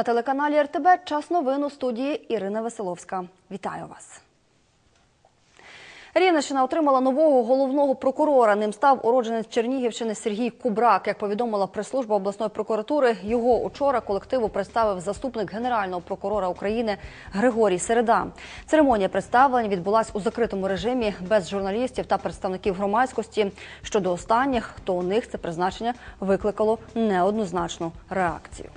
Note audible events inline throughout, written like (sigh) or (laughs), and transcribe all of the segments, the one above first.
На телеканалі РТБ час новин у студії Ірина Веселовська. Вітаю вас. Рівненщина отримала нового головного прокурора. Ним став уродженець Чернігівщини Сергій Кубрак. Як повідомила прес-служба обласної прокуратури, його учора колективу представив заступник генерального прокурора України Григорій Середа. Церемонія представлень відбулась у закритому режимі без журналістів та представників громадськості. Щодо останніх, то у них це призначення викликало неоднозначну реакцію.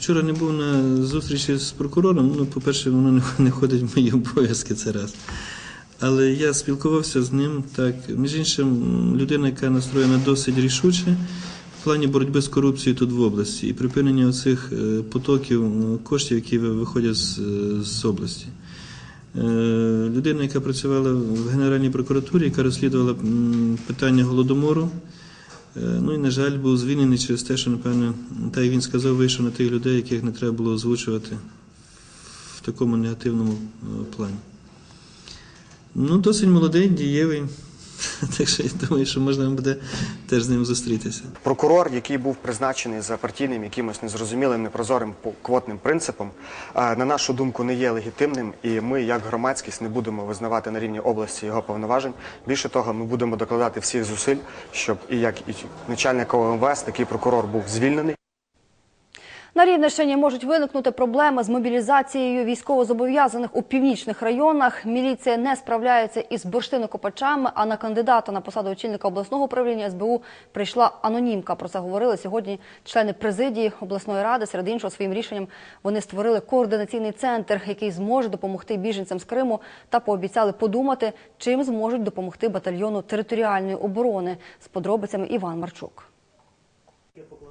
Вчора не був на зустрічі з прокурором. Ну, по-перше, воно не- входить в мої обов'язки, це раз. Але я спілкувався з ним так. Між іншим, людина, яка настроєна досить рішуче в плані боротьби з корупцією тут в області і припинення оцих е, потоків е, коштів, які виходять з, е, області. Людина, яка працювала в Генеральній прокуратурі, яка розслідувала питання голодомору. Е, Ну і, на жаль, був звільнений через те, що, напевно, так як він сказав, вийшов на тих людей, яких не треба було озвучувати в такому негативному е, плані. Ну, досить молодий, дієвий. (laughs) Так що я думаю, що можна буде теж з ним зустрітися. Прокурор, який був призначений за партійним якимось незрозумілим, непрозорим квотним принципом, на нашу думку, не є легітимним, і ми, як громадськість, не будемо визнавати на рівні області його повноважень. Більше того, ми будемо докладати всіх зусиль, щоб і як і начальник ОМВС, такий прокурор був звільнений. На Рівненщині можуть виникнути проблеми з мобілізацією військовозобов'язаних у північних районах. Міліція не справляється із бурштинокопачами, а на кандидата на посаду очільника обласного управління СБУ прийшла анонімка. Про це говорили сьогодні члени президії обласної ради. Серед іншого, своїм рішенням вони створили координаційний центр, який зможе допомогти біженцям з Криму та пообіцяли подумати, чим зможуть допомогти батальйону територіальної оборони. З подробицями Іван Марчук.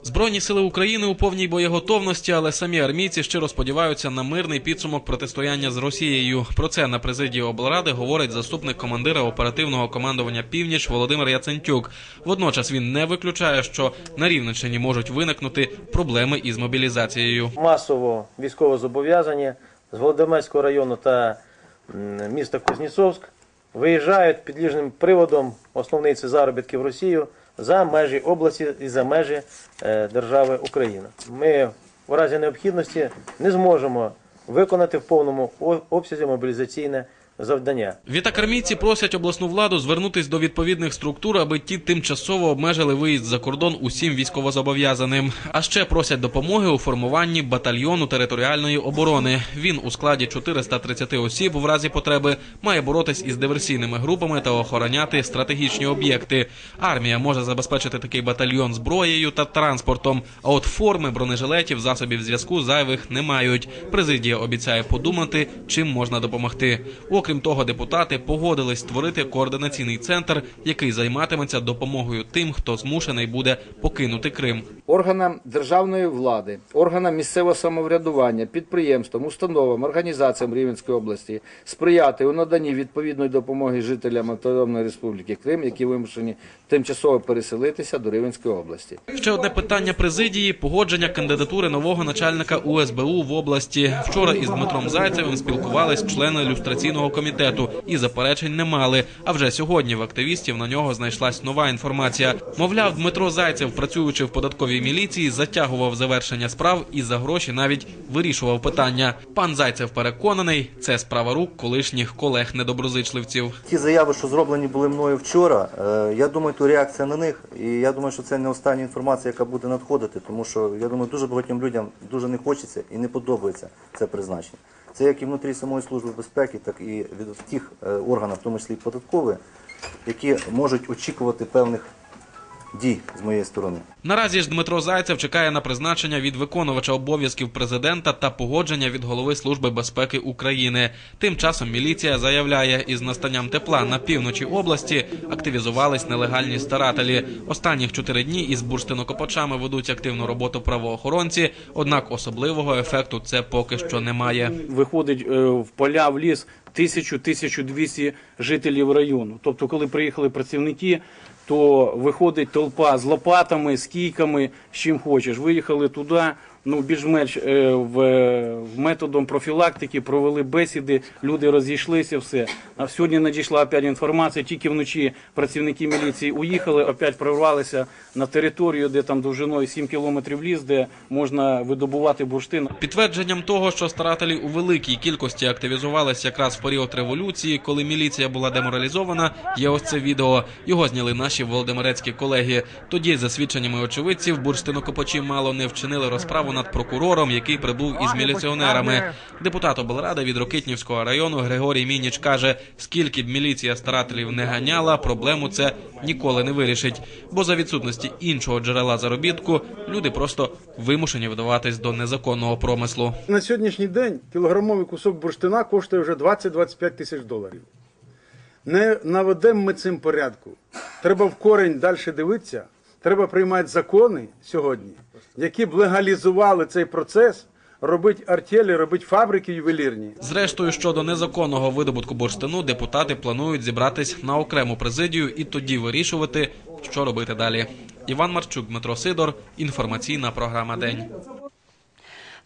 Збройні сили України у повній боєготовності, але самі армійці щиро сподіваються на мирний підсумок протистояння з Росією. Про це на президії облради говорить заступник командира оперативного командування Північ Володимир Яцентюк. Водночас він не виключає, що на Рівненщині можуть виникнути проблеми із мобілізацією. масово військовозобов'язані з Володимирського району та міста Кузнєцовськ виїжджають під ліжним приводом, основний це заробітки в Росію, за межі області і за межі е, держави Україна. Ми в разі необхідності не зможемо виконати в повному обсязі мобілізаційне завдання. Відтак армійці просять обласну владу звернутись до відповідних структур, аби ті тимчасово обмежили виїзд за кордон усім військовозобов'язаним. А ще просять допомоги у формуванні батальйону територіальної оборони. Він у складі 430 осіб в разі потреби має боротись із диверсійними групами та охороняти стратегічні об'єкти. Армія може забезпечити такий батальйон зброєю та транспортом. А от форми, бронежилетів, засобів зв'язку зайвих не мають. Президія обіцяє подумати, чим можна допомогти. Окрім того, депутати погодились створити координаційний центр, який займатиметься допомогою тим, хто змушений буде покинути Крим. органам державної влади, органам місцевого самоврядування, підприємствам, установам, організаціям Рівенської області сприяти у наданні відповідної допомоги жителям Автономної Республіки Крим, які вимушені тимчасово переселитися до Рівненської області. Ще одне питання президії погодження кандидатури нового начальника УСБУ в області. Вчора із Дмитром Зайцевим спілкувались члени люстраційного комітету і заперечень не мали. А вже сьогодні в активістів на нього знайшлась нова інформація. Мовляв, Дмитро Зайцев, працюючи в податковій міліції, затягував завершення справ і за гроші навіть вирішував питання. Пан Зайцев переконаний, це справа рук колишніх колег недоброзичливців. Ті заяви, що зроблені були мною вчора, е, я думаю, то реакція на них. І я думаю, що це не остання інформація, яка буде надходити, тому що я думаю, дуже багатьом людям дуже не хочеться і не подобається це призначення. Це як і внутрі самої служби безпеки, так і від тих е, органів, в тому числі і податкових, які можуть очікувати певних дій з моєї сторони. Наразі ж Дмитро Зайцев чекає на призначення від виконувача обов'язків президента та погодження від голови служби безпеки України. Тим часом міліція заявляє, із настанням тепла на півночі області активізувались нелегальні старателі. Останніх чотири дні із бурштинокопачами ведуть активну роботу правоохоронці. Однак особливого ефекту це поки що немає. виходить е, в поля, в ліс 1000-1200 жителів району. Тобто, коли приїхали працівники, то виходить толпа з лопатами, з кійками, з чим хочеш. Виїхали туди, ну, більш-менш е, в, в методом профілактики провели бесіди, люди розійшлися, все. А сьогодні надійшла опять інформація, тільки вночі працівники міліції уїхали, опять прорвалися на територію, де там довжиною 7 кілометрів ліс, де можна видобувати бурштин. Підтвердженням того, що старателі у великій кількості активізувалися якраз в період революції, коли міліція була деморалізована, є ось це відео. Його зняли наші володимирецькі колеги. Тоді, за свідченнями очевидців, бурштинокопачі мало не вчинили розправу над прокурором, який прибув із міліціонерами. Депутат облради від Рокитнівського району Григорій Мініч каже, скільки б міліція старателів не ганяла, проблему це ніколи не вирішить. Бо за відсутності іншого джерела заробітку люди просто вимушені вдаватись до незаконного промислу. На сьогоднішній день кілограмовий кусок бурштина коштує вже 20-25 тисяч доларів. Не наведемо ми цим порядку. Треба в корень далі дивитися. Треба приймати закони сьогодні, які б легалізували цей процес, робити артелі, робить фабрики ювелірні. Зрештою, щодо незаконного видобутку бурштину, депутати планують зібратись на окрему президію і тоді вирішувати, що робити далі. Іван Марчук, Дмитро Сидор. Інформаційна програма День.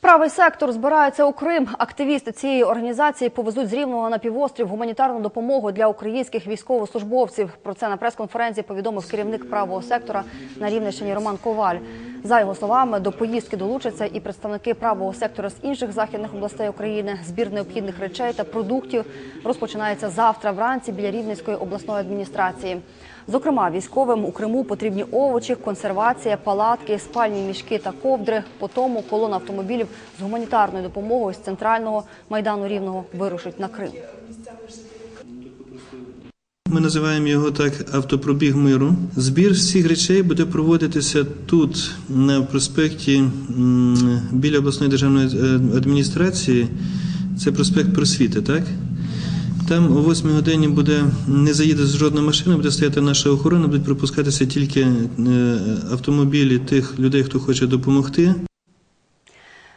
Правий сектор збирається у Крим. Активісти цієї організації повезуть з Рівного на півострів гуманітарну допомогу для українських військовослужбовців. Про це на прес-конференції повідомив керівник правого сектора на Рівненщині Роман Коваль. За його словами, до поїздки долучаться і представники правого сектора з інших західних областей України. Збір необхідних речей та продуктів розпочинається завтра вранці біля Рівненської обласної адміністрації. Зокрема, військовим у Криму потрібні овочі, консервація, палатки, спальні мішки та ковдри. По тому колона автомобілів з гуманітарною допомогою з центрального майдану Рівного вирушить на Крим. Ми називаємо його так автопробіг миру. Збір всіх речей буде проводитися тут, на проспекті біля обласної державної е, адміністрації. Це проспект просвіти, так? Там о 8 годині буде не заїде жодна машина, буде стояти наша охорона, будуть пропускатися тільки е, автомобілі тих людей, хто хоче допомогти.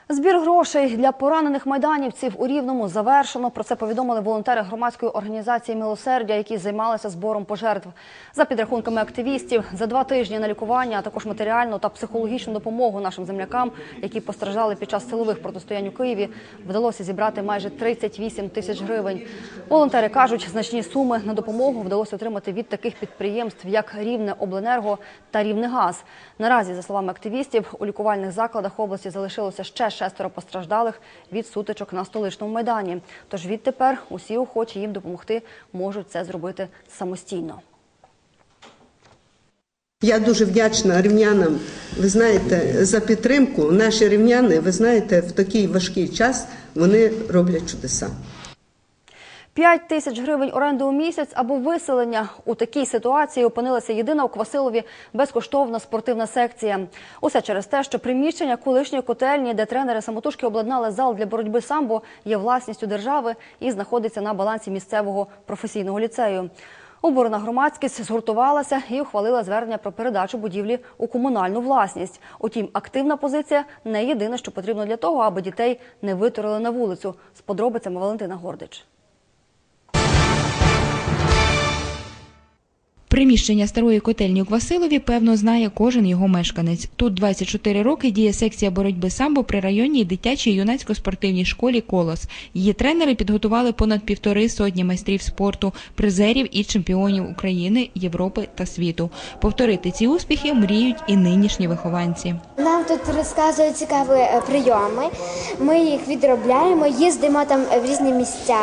Збір грошей для поранених майданівців у Рівному завершено. Про це повідомили волонтери громадської організації Милосердя, які займалися збором пожертв. За підрахунками активістів, за два тижні на лікування, а також матеріальну та психологічну допомогу нашим землякам, які постраждали під час силових протистоянь у Києві, вдалося зібрати майже 38 тисяч гривень. Волонтери кажуть, значні суми на допомогу вдалося отримати від таких підприємств, як Рівне Обленерго та Рівнегаз. Наразі, за словами активістів, у лікувальних закладах області залишилося ще шестеро постраждалих від сутичок на столичному майдані. Тож відтепер усі охочі їм допомогти можуть це зробити самостійно. Я дуже вдячна рівнянам. Ви знаєте, за підтримку. Наші рівняни, ви знаєте, в такий важкий час вони роблять чудеса. 5 тисяч гривень оренди у місяць або виселення. У такій ситуації опинилася єдина у Квасилові безкоштовна спортивна секція. Усе через те, що приміщення колишньої котельні, де тренери самотужки обладнали зал для боротьби самбо, є власністю держави і знаходиться на балансі місцевого професійного ліцею. Оборона громадськість згуртувалася і ухвалила звернення про передачу будівлі у комунальну власність. Утім, активна позиція не єдине, що потрібно для того, аби дітей не витурили на вулицю. З подробицями Валентина Гордич. Приміщення старої котельні у Квасилові, певно, знає кожен його мешканець. Тут 24 роки діє секція боротьби самбо при районній дитячій юнацько-спортивній школі Колос. Її тренери підготували понад півтори сотні майстрів спорту, призерів і чемпіонів України, Європи та світу. Повторити ці успіхи мріють і нинішні вихованці. Нам тут розказують цікаві е, прийоми. Ми їх відробляємо, їздимо там в різні місця,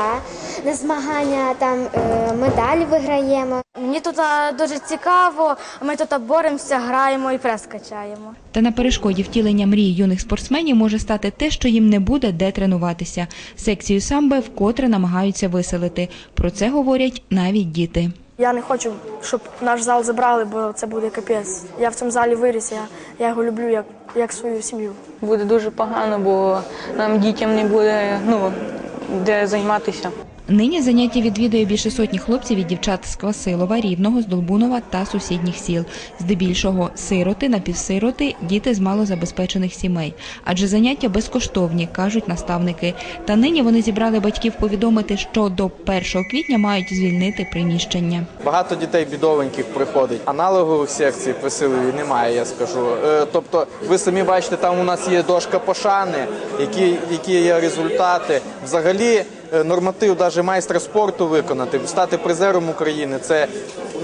на змагання там е, медалі виграємо. Мені тут дуже цікаво. Ми тут боремося, граємо і прес качаємо. Та на перешкоді втілення мрій юних спортсменів може стати те, що їм не буде де тренуватися. Секцію самбо вкотре намагаються виселити. Про це говорять навіть діти. Я не хочу, щоб наш зал забрали, бо це буде капець. Я в цьому залі виріс, я, я його люблю як, як свою сім'ю. Буде дуже погано, бо нам дітям не буде ну, де займатися. Нині заняття відвідує більше сотні хлопців і дівчат з Квасилова, Рівного, з Долбунова та сусідніх сіл. Здебільшого сироти, напівсироти, діти з малозабезпечених сімей. Адже заняття безкоштовні, кажуть наставники. Та нині вони зібрали батьків повідомити, що до 1 квітня мають звільнити приміщення. Багато дітей бідовеньких приходить. Аналогових секцій при Силові немає, я скажу. Е, Тобто, ви самі бачите, там у нас є дошка пошани, які, які є результати. Взагалі, норматив навіть майстра спорту виконати, стати призером України. Це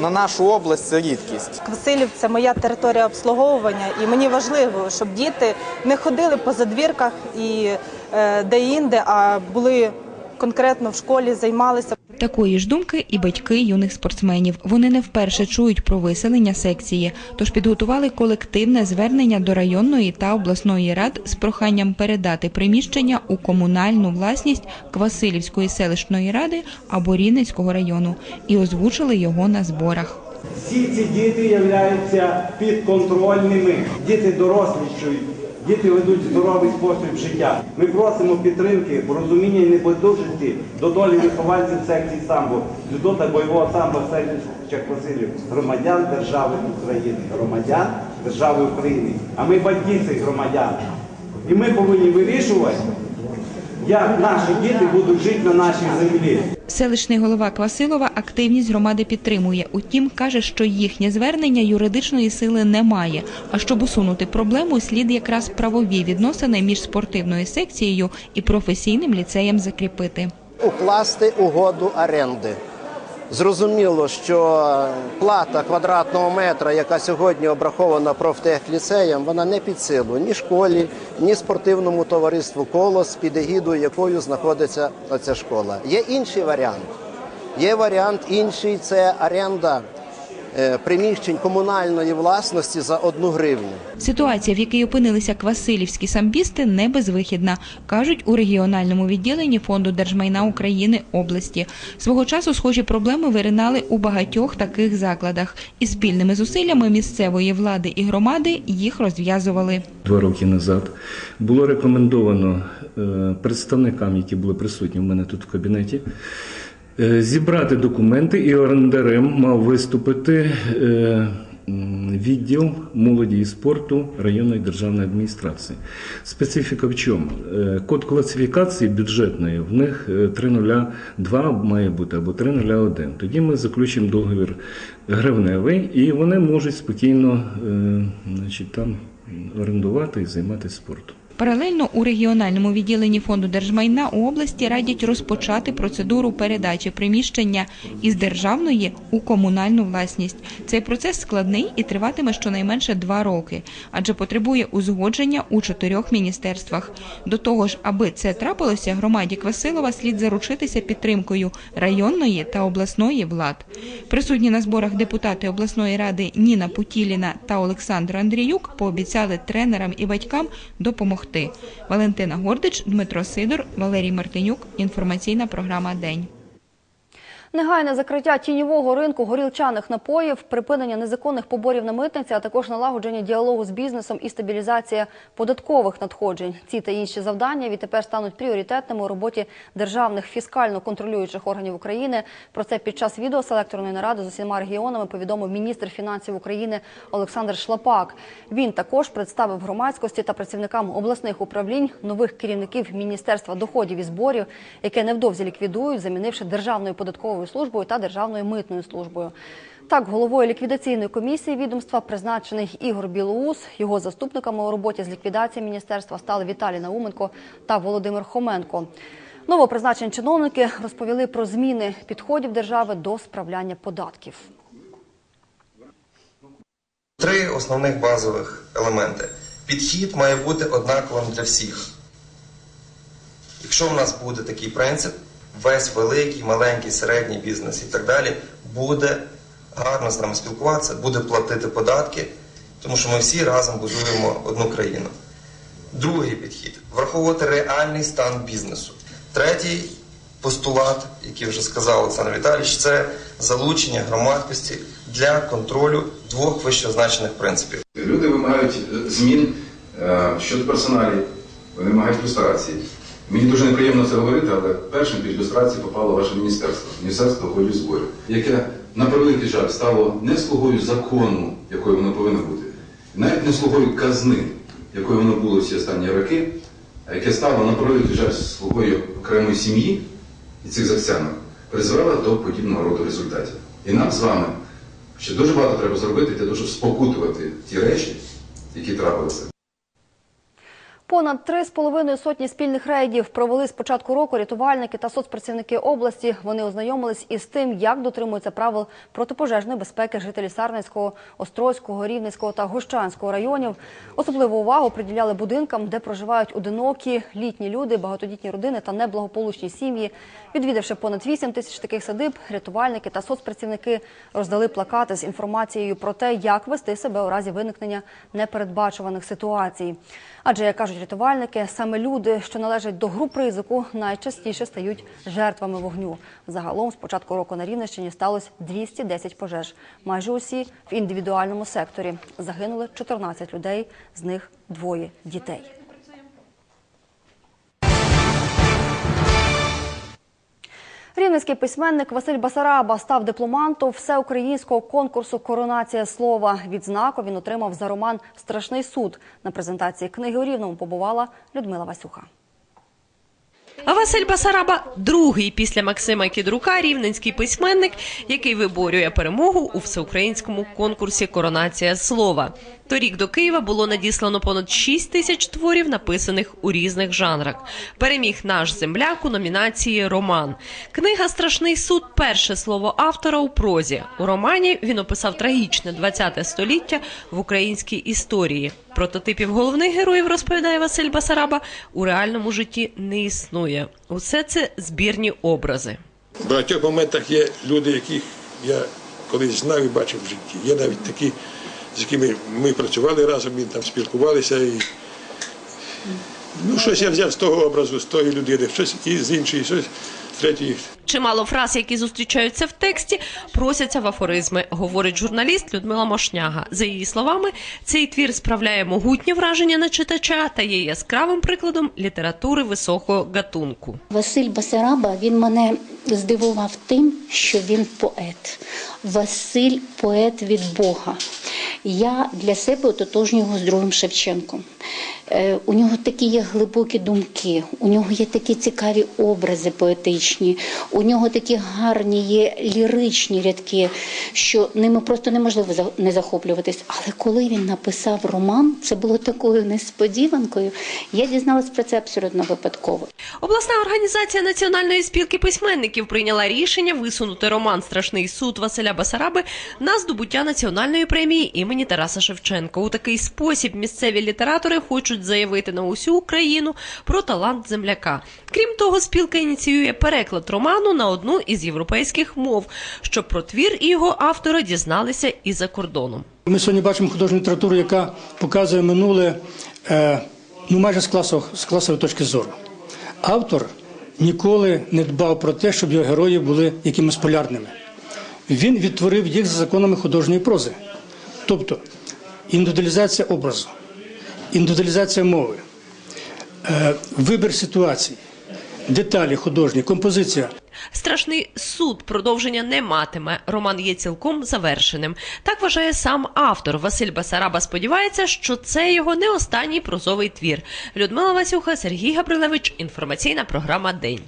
на нашу область це рідкість. Квасилів це моя територія обслуговування, і мені важливо, щоб діти не ходили по задвірках і е, де-інде, а були конкретно в школі, займалися. Такої ж думки і батьки юних спортсменів. Вони не вперше чують про виселення секції, тож підготували колективне звернення до районної та обласної рад з проханням передати приміщення у комунальну власність Квасилівської селищної ради або Рівненського району і озвучили його на зборах. Всі ці діти являються підконтрольними. Діти дорослішують, діти ведуть здоровий спосіб життя. Ми просимо підтримки, порозуміння і небайдужості до долі вихованців секції самбо, дзюдо та бойового самбо Селища Чехвасилів, громадян держави України, громадян держави України. А ми батьки цих громадян. І ми повинні вирішувати, як наші діти будуть жити на нашій землі. Селищний голова Квасилова активність громади підтримує. Утім, каже, що їхнє звернення юридичної сили немає. А щоб усунути проблему, слід якраз правові відносини між спортивною секцією і професійним ліцеєм закріпити. укласти угоду оренди. Зрозуміло, що плата квадратного метра, яка сьогодні обрахована профтехліцеєм, вона не під силу ні школі, ні спортивному товариству Колос, під егідою якою знаходиться оця школа. Є інший варіант. Є варіант інший це оренда приміщень комунальної власності за одну гривню. Ситуація, в якій опинилися квасилівські самбісти, не безвихідна, кажуть у регіональному відділенні фонду держмайна України області. Свого часу схожі проблеми виринали у багатьох таких закладах, і спільними зусиллями місцевої влади і громади їх розв'язували. Два роки назад було рекомендовано е, представникам, які були присутні в мене тут в кабінеті, е, зібрати документи, і орендарем мав виступити е, відділ молоді і спорту районної державної адміністрації. Специфіка в чому? Е, Код класифікації бюджетної в них е, 302 має бути або 301. Тоді ми заключимо договір гривневий, і вони можуть спокійно е, значить, там орендувати і займатися спортом. Паралельно у регіональному відділенні фонду держмайна у області радять розпочати процедуру передачі приміщення із державної у комунальну власність. Цей процес складний і триватиме щонайменше два роки, адже потребує узгодження у чотирьох міністерствах. До того ж, аби це трапилося, громаді Квасилова слід заручитися підтримкою районної та обласної влад. Присутні на зборах депутати обласної ради Ніна Путіліна та Олександр Андріюк пообіцяли тренерам і батькам допомогти. Валентина Гордич, Дмитро Сидор, Валерій Мартинюк. Інформаційна програма День. Негайне закриття тіньового ринку горілчаних напоїв, припинення незаконних поборів на митниці, а також налагодження діалогу з бізнесом і стабілізація податкових надходжень. Ці та інші завдання відтепер стануть пріоритетними у роботі державних фіскально контролюючих органів України. Про це під час відеоселекторної наради з усіма регіонами повідомив міністр фінансів України Олександр Шлапак. Він також представив громадськості та працівникам обласних управлінь нових керівників Міністерства доходів і зборів, яке невдовзі ліквідують, замінивши державною податковою службою та державною митною службою. Так, головою ліквідаційної комісії відомства призначений Ігор Білоус. Його заступниками у роботі з ліквідації міністерства стали Віталій Науменко та Володимир Хоменко. Новопризначені чиновники розповіли про зміни підходів держави до справляння податків. Три основних базових елементи. Підхід має бути однаковим для всіх. Якщо в нас буде такий принцип, весь великий, маленький, середній бізнес і так далі буде гарно з нами спілкуватися, буде платити податки, тому що ми всі разом будуємо одну країну. Другий підхід враховувати реальний стан бізнесу. Третій постулат, який вже сказав Олександр Віталійович, це залучення громадськості для контролю двох вищезазначених принципів. Люди вимагають змін е, щодо персоналів, вони вимагають люстрації, Мені дуже неприємно це говорити, але першим під люстрацію попало ваше міністерство, Міністерство доходів зборів, яке на превеликий жаль стало не слугою закону, якою воно повинно бути, навіть не слугою казни, якою воно було всі останні роки, а яке стало на превеликий жаль слугою окремої сім'ї і цих захцянок, призвело до подібного роду результатів. І нам з вами ще дуже багато треба зробити для того, щоб спокутувати ті речі, які трапилися. Понад три з половиною сотні спільних рейдів провели з початку року рятувальники та соцпрацівники області. Вони ознайомились із тим, як дотримуються правил протипожежної безпеки жителі Сарненського, Острозького, Рівненського та Гощанського районів. Особливу увагу приділяли будинкам, де проживають одинокі літні люди, багатодітні родини та неблагополучні сім'ї. Відвідавши понад 8 тисяч таких садиб, рятувальники та соцпрацівники роздали плакати з інформацією про те, як вести себе у разі виникнення непередбачуваних ситуацій. Адже, як кажуть рятувальники, саме люди, що належать до груп ризику, найчастіше стають жертвами вогню. Загалом з початку року на Рівненщині сталося 210 пожеж. Майже усі в індивідуальному секторі. Загинули 14 людей, з них двоє дітей. Рівненський письменник Василь Басараба став дипломантом всеукраїнського конкурсу Коронація слова. Відзнаку він отримав за роман Страшний суд. На презентації книги у Рівному побувала Людмила Васюха. А Василь Басараба другий після Максима Кідрука рівненський письменник, який виборює перемогу у всеукраїнському конкурсі Коронація слова. Торік до Києва було надіслано понад 6 тисяч творів, написаних у різних жанрах. Переміг наш земляк у номінації Роман. Книга Страшний суд перше слово автора у прозі. У романі він описав трагічне 20 століття в українській історії. Прототипів головних героїв, розповідає Василь Басараба, у реальному житті не існує. Усе це збірні образи. В багатьох моментах є люди, яких я колись знав і бачив в житті. Є навіть такі, з якими ми працювали разом, і там спілкувалися. І... Ну, щось я взяв з того образу, з тої людини, щось і з іншої, щось з третьої. Чимало фраз, які зустрічаються в тексті, просяться в афоризми, говорить журналіст Людмила Мошняга. За її словами, цей твір справляє могутнє враження на читача та є яскравим прикладом літератури високого гатунку. Василь Басараба він мене здивував тим, що він поет. Василь поет від Бога. Я для себе ототожнюю його з другим Шевченком. Е, У нього такі є глибокі думки, у нього є такі цікаві образи поетичні, у нього такі гарні є ліричні рядки, що ними просто неможливо не захоплюватись. Але коли він написав роман, це було такою несподіванкою. Я дізналась про це абсолютно випадково. Обласна організація Національної спілки письменників прийняла рішення висунути роман Страшний суд Василя Басараби на здобуття національної премії імені Тараса Шевченка. У такий спосіб місцеві літератори хочуть заявити на усю Україну про талант земляка. Крім того, спілка ініціює переклад роману на одну із європейських мов, щоб про твір і його автора дізналися і за кордоном. Ми сьогодні бачимо художню літературу, яка показує минуле е, ну, майже з, класу, з класової точки зору. Автор ніколи не дбав про те, щоб його герої були якимись полярними. Він відтворив їх за законами художньої прози. Тобто індивідуалізація образу, індивідуалізація мови, е, вибір ситуацій, деталі художні, композиція. Страшний суд продовження не матиме. Роман є цілком завершеним. Так вважає сам автор. Василь Басараба сподівається, що це його не останній прозовий твір. Людмила Васюха, Сергій Габрилевич. Інформаційна програма День.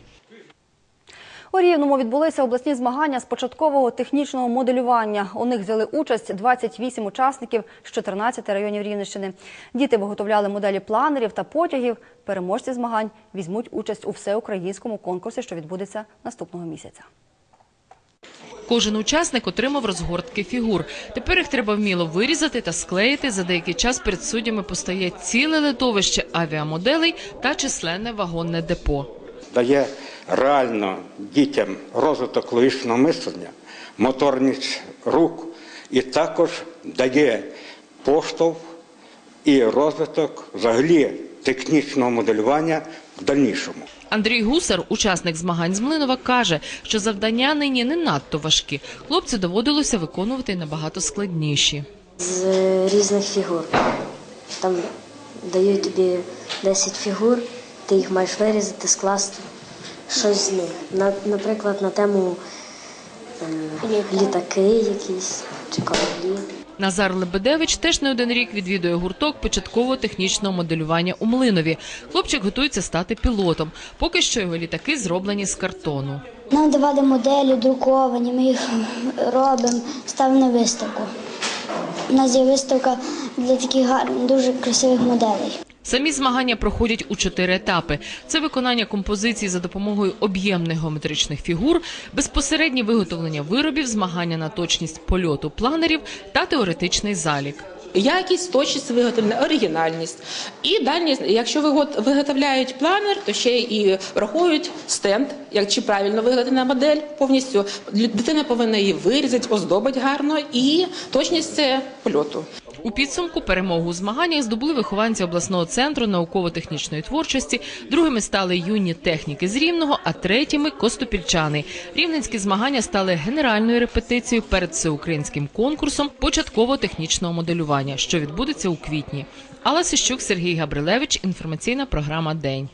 У Рівному відбулися обласні змагання з початкового технічного моделювання. У них взяли участь 28 учасників з 14 районів Рівненщини. Діти виготовляли моделі планерів та потягів. Переможці змагань візьмуть участь у всеукраїнському конкурсі, що відбудеться наступного місяця. Кожен учасник отримав розгортки фігур. Тепер їх треба вміло вирізати та склеїти. За деякий час перед суддями постає ціле литовище авіамоделей та численне вагонне депо. дає реально дітям розвиток логічного мислення, моторність рук і також дає поштовх і розвиток взагалі технічного моделювання в дальнішому. Андрій Гусар, учасник змагань з Млинова, каже, що завдання нині не надто важкі. Хлопцю доводилося виконувати набагато складніші. з різних фігур. Там дають тобі 10 фігур, ти їх маєш вирізати, скласти щось, ну, на, наприклад, на тему е, літаки якісь чи кораблі. Назар Лебедевич теж не один рік відвідує гурток початково-технічного моделювання у Млинові. Хлопчик готується стати пілотом. Поки що його літаки зроблені з картону. Нам давали моделі друковані, ми їх робимо, ставимо на виставку. У нас є виставка для таких гарних, дуже красивих моделей. Самі змагання проходять у чотири етапи: це виконання композицій за допомогою об'ємних геометричних фігур, безпосереднє виготовлення виробів, змагання на точність польоту планерів та теоретичний залік. Якість, точність виготовлення, оригінальність. І далі, якщо вигот- виготовляють планер, то ще і враховують стенд, як чи правильно виготовлена модель повністю. Дитина повинна її вирізати, оздобити гарно і точність польоту. У підсумку перемогу у змаганнях здобули вихованці обласного центру науково-технічної творчості. Другими стали юні техніки з Рівного, а третіми костопільчани. Рівненські змагання стали генеральною репетицією перед всеукраїнським конкурсом початково-технічного моделювання, що відбудеться у квітні. Алла Сищук, Сергій Габрилевич. Інформаційна програма День.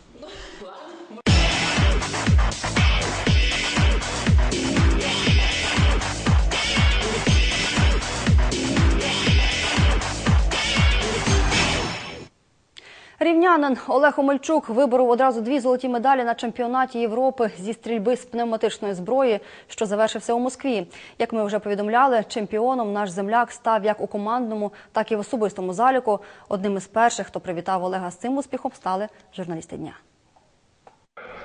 Рівнянин Олег Омельчук виборов одразу дві золоті медалі на чемпіонаті Європи зі стрільби з пневматичної зброї, що завершився у Москві. Як ми вже повідомляли, чемпіоном наш земляк став як у командному, так і в особистому заліку. Одним із перших, хто привітав Олега з цим успіхом, стали журналісти дня.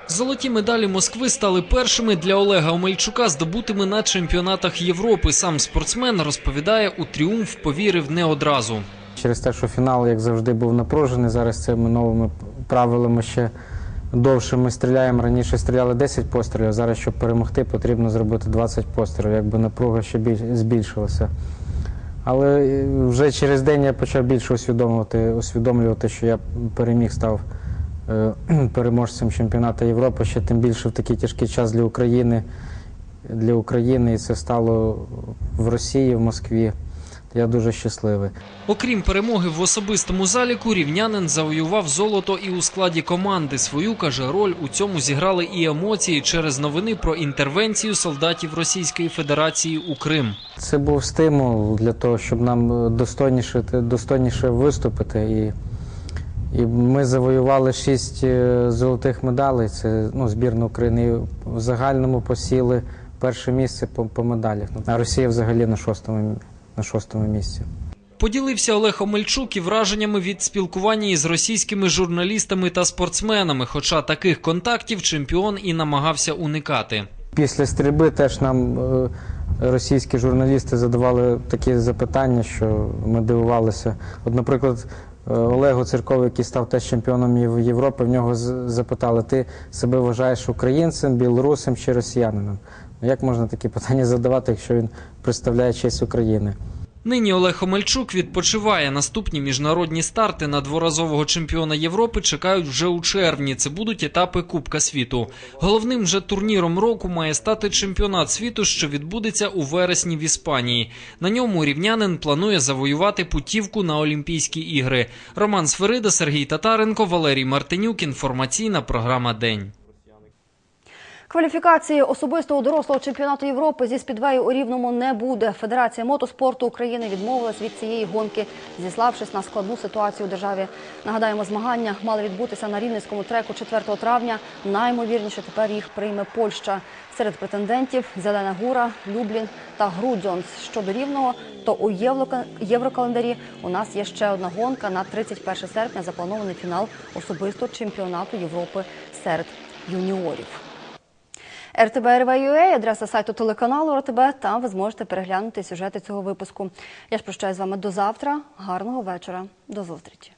Золоті медалі Москви стали першими для Олега Омельчука, здобутими на чемпіонатах Європи. Сам спортсмен розповідає, у тріумф повірив не одразу. Через те, що фінал, як завжди, був напружений. Зараз цими новими правилами ще довше ми стріляємо. Раніше стріляли 10 пострілів, а зараз, щоб перемогти, потрібно зробити 20 пострілів, якби напруга ще біль- збільшилася. Але е, вже через день я почав більше усвідомлювати, усвідомлювати що я переміг став е, (clears throat) переможцем чемпіонату Європи, ще тим більше в такий тяжкий час для України, для України, і це стало в Росії, в Москві. Я дуже щасливий. Окрім перемоги в особистому заліку, рівнянин завоював золото і у складі команди. Свою каже роль у цьому зіграли і емоції через новини про інтервенцію солдатів Російської Федерації у Крим. Це був стимул для того, щоб нам е, достойніше, достойніше виступити. І, і ми завоювали шість е, золотих медалей. Це ну, збірна України. В загальному посіли перше місце по, по медалях. А Росія взагалі на шостому, на шостому місці. Поділився Олег Омельчук і враженнями від спілкування із російськими журналістами та спортсменами. Хоча таких контактів чемпіон і намагався уникати. Після стрільби теж нам е, російські журналісти задавали такі запитання, що ми дивувалися. От, наприклад, е, Олегу Циркову, який став теж чемпіоном Європи, в нього запитали: ти себе вважаєш українцем, білорусом чи росіянином? Ну, Як можна такі питання задавати, якщо він представляє честь України? Нині Олег Омельчук відпочиває. Наступні міжнародні старти на дворазового чемпіона Європи чекають вже у червні. Це будуть етапи Кубка світу. Головним же турніром року має стати чемпіонат світу, що відбудеться у вересні в Іспанії. На ньому рівнянин планує завоювати путівку на Олімпійські ігри. Роман Сферида, Сергій Татаренко, Валерій Мартинюк. Інформаційна програма День. Кваліфікації особистого дорослого чемпіонату Європи зі спідвею у Рівному не буде. Федерація мотоспорту України відмовилась від цієї гонки, зіславшись на складну ситуацію у державі. Нагадаємо, змагання мали відбутися на рівненському треку 4 травня. Наймовірніше тепер їх прийме Польща. Серед претендентів Зелена Гура, Люблін та Грудзонс. Щодо рівного, то у єврока- єврокалендарі у нас є ще одна гонка на 31 серпня. Запланований фінал особистого чемпіонату Європи серед юніорів. РТБ адреса сайту телеканалу РТБ. Там ви зможете переглянути сюжети цього випуску. Я ж прощаюсь з вами до завтра. Гарного вечора. До зустрічі.